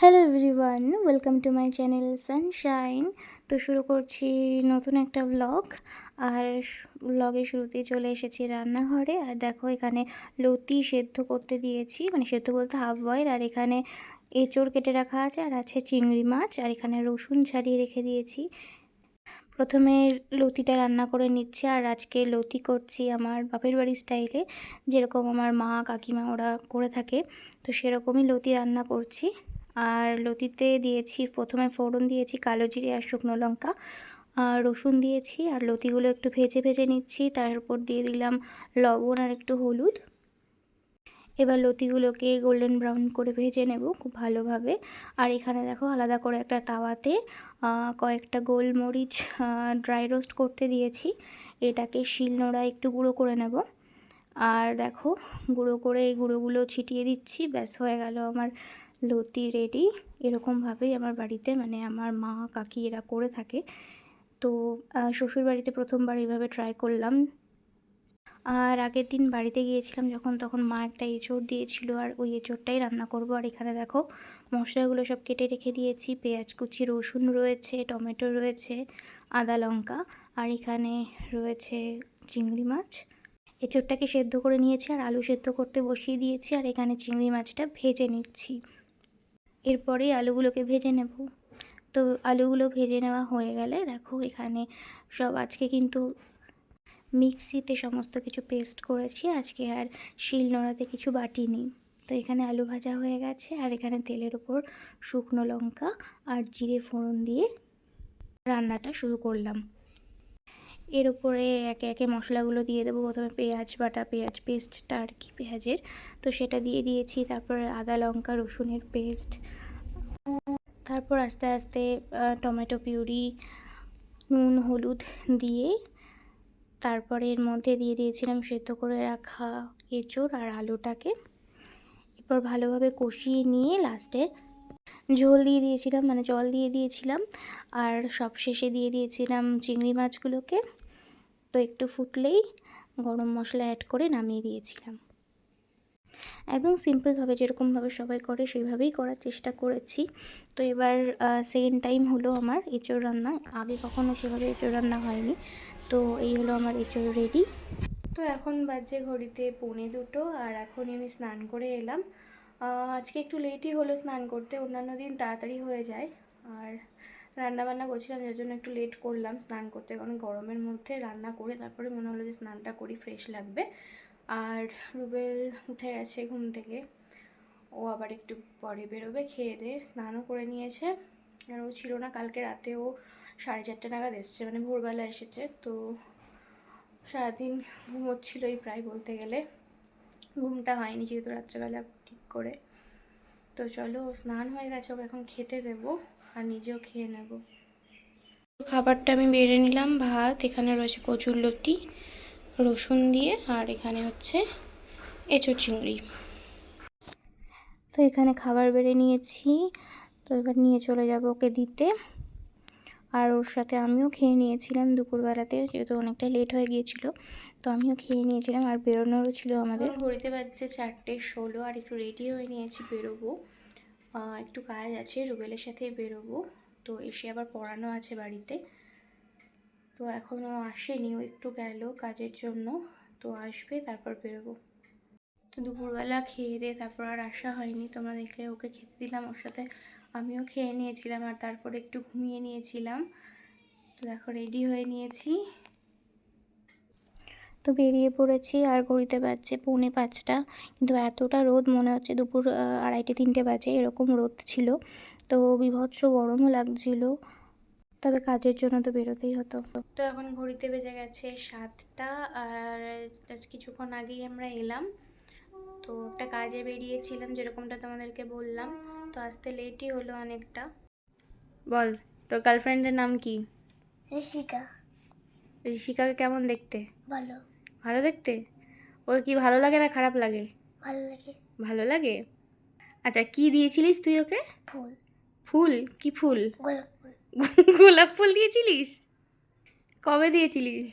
Hello everyone welcome to my channel sunshine তো শুরু করছি নতুন একটা ব্লগ আর ব্লগের শুরুতেই চলে এসেছি রান্নাঘরে। আর দেখো এখানে লতি সেদ্ধ করতে দিয়েছি। মানে সেদ্ধ বলতে হাফ বয়েল আর এখানে এঁচড় কেটে রাখা আছে, আর আছে চিংড়ি মাছ। আর এখানে রসুন ছাড়িয়ে রেখে দিয়েছি। প্রথমে লতিটা রান্না করে নিচ্ছে, আর আজকে লতি করছি আমার বাপের বাড়ির স্টাইলে যেরকম আমার মা কাকিমা ওরা করে থাকে, তো সেরকমই লতি রান্না করছি। আর লতিতে দিয়েছি, প্রথমে ফোড়ন দিয়েছি কালো জিরে আর শুকনো লঙ্কা, আর রসুন দিয়েছি, আর লতিগুলো একটু ভেজে ভেজে নিচ্ছি, তারপর দিয়ে দিলাম লবণ আর একটু হলুদ। এবার লতিগুলোকে গোল্ডেন ব্রাউন করে ভেজে নেব খুব ভালোভাবে। আর এখানে দেখো আলাদা করে একটা তাওয়াতে কয়েকটা গোলমরিচ ড্রাই রোস্ট করতে দিয়েছি। এটাকে শিলনোড়া একটু গুঁড়ো করে নেব। আর দেখো, গুঁড়ো করে এই গুঁড়োগুলো ছিটিয়ে দিচ্ছি, ব্যাস হয়ে গেল আমার লতি রেডি। এরকমভাবেই আমার বাড়িতে মানে আমার মা, কাকি এরা করে থাকে। তো শ্বশুর বাড়িতে প্রথমবার এইভাবে ট্রাই করলাম। আর আগের দিন বাড়িতে গিয়েছিলাম যখন, তখন মা একটা এঁচড় দিয়েছিল আর ওই এঁচড়টাই রান্না করব। আর এখানে দেখো, মশলাগুলো সব কেটে রেখে দিয়েছি। পেঁয়াজ, কুচি, রসুন রয়েছে, টমেটো রয়েছে, আদা লঙ্কা। আর এখানে রয়েছে চিংড়ি মাছ। এঁচড়টাকে সেদ্ধ করে নিয়েছি আর আলু সেদ্ধ করতে বসিয়ে দিয়েছি। আর এখানে চিংড়ি মাছটা ভেজে নিচ্ছি। এরপরেই আলুগুলোকে ভেজে নেব। তো আলুগুলো ভেজে নেওয়া হয়ে গেলে দেখো এখানে সব আজকে কিন্তু মিক্সিতে সমস্ত কিছু পেস্ট করেছি। আজকে আর শিল নোড়াতে কিছু বাটিনি তো এখানে আলু ভাজা হয়ে গেছে আর এখানে তেলের ওপর শুকনো লঙ্কা আর জিরে ফোড়ন দিয়ে রান্নাটা শুরু করলাম। এর উপরে একে একে মশলাগুলো দিয়ে দেবো। প্রথমে পেঁয়াজ, বাটা পেঁয়াজ পেস্টটা আর কি পেঁয়াজের। তো সেটা দিয়ে দিয়েছি। তারপর আদা, লঙ্কা, রসুনের পেস্ট তারপর আস্তে আস্তে টমেটো পিউরি, নুন, হলুদ দিয়ে তারপরে এর মধ্যে দিয়ে দিয়েছিলাম সেদ্ধ করে রাখা এঁচড় আর আলুটাকে। এরপর ভালোভাবে কষিয়ে নিয়ে লাস্টে ঝোল দিয়ে দিয়েছিলাম মানে জল দিয়ে দিয়েছিলাম। আর সব শেষে দিয়ে দিয়েছিলাম চিংড়ি মাছগুলোকে। তো একটু ফুটলেই গরম মশলা অ্যাড করে নামিয়ে দিয়েছিলাম। একদম সিম্পলভাবে যেরকমভাবে সবাই করে, সেইভাবেই করার চেষ্টা করেছি। তো এবার সেকেন্ড টাইম হলো আমার এঁচড় রান্না। আগে কখনো সেভাবে এঁচড় রান্না হয়নি। তো এই হলো আমার এঁচড় রেডি তো এখন বাজে ঘড়িতে পৌনে দুটো, আর এখনই আমি স্নান করে এলাম। আজকে একটু লেটই হলো স্নান করতে, অন্যান্য দিন তাড়াতাড়ি হয়ে যায়। আর রান্না বান্না করছিলাম, যার জন্য একটু লেট করলাম স্নান করতে, কারণ গরমের মধ্যে রান্না করে তারপরে মনে হলো যে স্নানটা করি ফ্রেশ লাগবে। আর রুবেল উঠে গেছে ঘুম থেকে। ও আবার একটু পরে বেরোবে, খেয়ে দিয়ে স্নানও করে নিয়েছে। আর ও ছিল না, কালকে রাতে ও সাড়ে চারটে নাগাদ এসছে মানে ভোরবেলা এসেছে। তো সারাদিন ঘুমোচ্ছিলোই প্রায় বলতে গেলে। ঘুমটা হয়নি যেহেতু রাত্রেবেলা ঠিক করে। তো চলো, স্নান হয়ে গেছে, ওকে এখন খেতে দেব আর নিজেও খেয়ে নেব। খাবারটা আমি বেড়ে নিলাম, ভাত, এখানে রয়েছে কচুর লতি, রসুন দিয়ে, আর এখানে হচ্ছে এঁচো চিংড়ি। তো এখানে খাবার বেড়ে নিয়েছি, তো এবার নিয়ে চলে যাব ওকে দিতে। আর ওর সাথে আমিও খেয়ে নিয়েছিলাম দুপুরবেলাতে, যেহেতু অনেকটা লেট হয়ে গিয়েছিল। তো আমিও খেয়ে নিয়েছিলাম আর বেরোনোরও ছিল আমাদের। ঘড়িতে বাজছে চারটে ষোলো আর একটু রেডি হয়ে নিয়েছি বেরোবো। একটু কাজ আছে, রুবেলের সাথেই বেরোবো। তো এসে আবার পড়ানো আছে বাড়িতে। তো এখনও আসেনি, ও একটু গেল কাজের জন্য। তো আসবে, তারপর বেরোবো। তো দুপুরবেলা খেয়ে দিয়ে তারপর আর আসা হয়নি। তোমরা দেখলে ওকে খেতে দিলাম ওর সাথে। আমিও খেয়ে নিয়েছিলাম আর তারপরে একটু ঘুমিয়ে নিয়েছিলাম। তো দেখো রেডি হয়ে নিয়েছি। তো বেরিয়ে পড়েছি আর ঘড়িতে বাজছে পৌনে পাঁচটা। কিন্তু এতটা রোদ মনে হচ্ছে দুপুর আড়াইটে তিনটে বাজে এরকম রোদ ছিল। তো বিভৎস গরমও লাগছিল। তবে কাজের জন্য তো বেরোতেই হতো। তো এখন ঘড়িতে বেজে গেছে সাতটা আর কিছুক্ষণ আগেই আমরা এলাম। তো একটা কাজে বেরিয়েছিলাম যেরকমটা তোমাদেরকে বললাম। তো আসতে লেটই হলো অনেকটা। বল তোর গার্লফ্রেন্ডের নাম কি? ঋষিকা। ঋষিকাকে কেমন দেখতে? ভালো। ভালো দেখতে? ওর কি ভালো লাগে না খারাপ লাগে? ভালো লাগে। ভালো লাগে? আচ্ছা কি দিয়েছিলিস তুই ওকে? ফুল। ফুল? কি ফুল? গোলাপ ফুল। গোলাপ ফুল দিয়েছিলিস? কবে দিয়েছিলিস?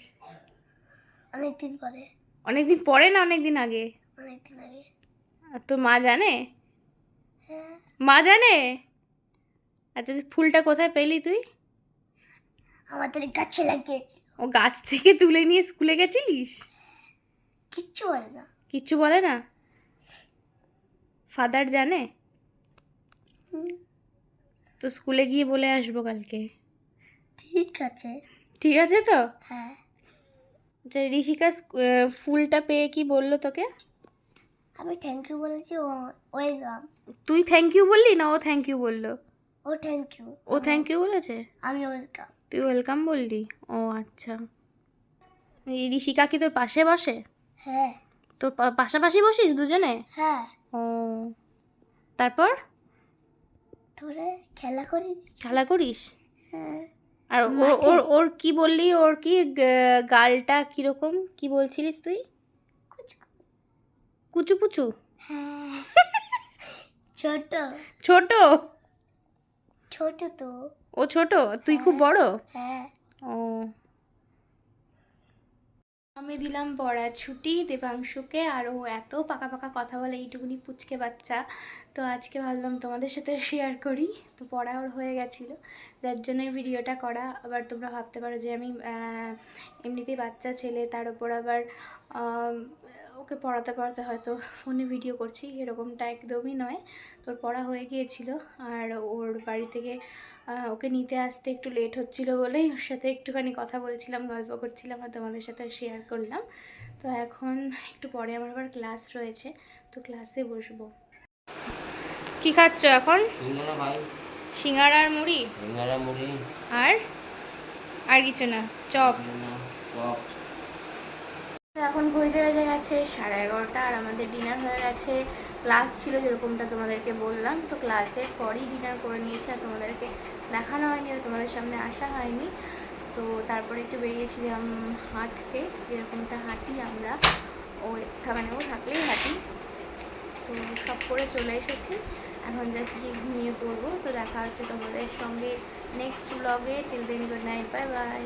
অনেকদিন পরে। অনেকদিন পরে না অনেকদিন আগে? অনেকদিন আগে। আর তোর মা জানে? মা জানে আচ্ছা ফুলটা কোথায় পেলি তুই? আমাদের গাছে লাগিয়েছি ও গাছ থেকে তুলে নিয়ে স্কুলে গেছিলিস? কিচ্ছু বলে না। কিচ্ছু বলে না? ফাদার জানে? তো স্কুলে গিয়ে বলে আসব কালকে। ঠিক আছে। ঠিক আছে তো? হ্যাঁ। আচ্ছা ঋষিকা ফুলটা পেয়ে কি বলল তোকে? আমি থ্যাংক ইউ বলেছি ও ওয়েলকাম তুই থ্যাংক ইউ বললি না ও থ্যাংক ইউ বলল? ও থ্যাংক ইউ ও থ্যাংক ইউ বলেছে? আমি ওয়েলকাম তুই ওয়েলকাম বললি? ও আচ্ছা। এই ঋষিকা কি তোর পাশে বসে? হ্যাঁ। তোর পাশাপাশি বসিস দুজনে? হ্যাঁ। ও তারপর? তোরে খেলা করিস? খেলা করিস? হ্যাঁ। আর ওর ওর ওর কি বললি? ওর কি গালটা কীরকম? কি বলছিলিস তুই? কুচু পুচু হ্যাঁ। ছোট। ছোট? ছোট তো। ও ছোট? তুই খুব বড়? হ্যাঁ। ও। আমি দিলাম পড়া ছুটি দেবাংশুকে আর ও এত পাকা পাকা কথা বলে এইটুকুনি পুচকে বাচ্চা। তো আজকে ভাবলাম তোমাদের সাথে শেয়ার করি। তো পড়া ওর হয়ে গেছিল। যার জন্যই ভিডিওটা করা। আবার তোমরা ভাবতে পারো যে আমি এমনিতেই বাচ্চা ছেলে তার উপর আবার ওকে পড়াতে পড়াতে হয়তো ফোনে ভিডিও করছি এরকমটা একদমই নয়। তোর পড়া হয়ে গিয়েছিল আর ওর বাড়ি থেকে ওকে নিতে আসতে একটু লেট হচ্ছিল বলেই ওর সাথে একটুখানি কথা বলছিলাম গল্প করছিলাম আর তোমাদের সাথে শেয়ার করলাম। তো এখন একটু পরে আমার আবার ক্লাস রয়েছে তো ক্লাসে বসবো। কি খাচ্ছ এখন? সিঙ্গারা আর মুড়ি? সিঙ্গারা মুড়ি। আর? আর কিছু না চপ। এখন ঘড়িতে বেজে গেছে সাড়ে এগারোটা আর আমাদের ডিনার হয়ে গেছে। ক্লাস ছিল যেরকমটা তোমাদেরকে বললাম, তো ক্লাসের পরই ডিনার করে নিয়েছি আর তোমাদেরকে দেখানো হয়নি আর তোমাদের সামনে আসা হয়নি। তো তারপরে একটু বেরিয়েছিলাম হাঁটতে যেরকমটা হাঁটি আমরা। ও মানে ও থাকলেই হাঁটি। তো সব করে চলে এসেছি। এখন জাস্ট গিয়ে ঘুমিয়ে পড়ব। তো দেখা হচ্ছে তোমাদের সঙ্গে নেক্সট ব্লগে টিল দিন গুড নাইট বাই বাই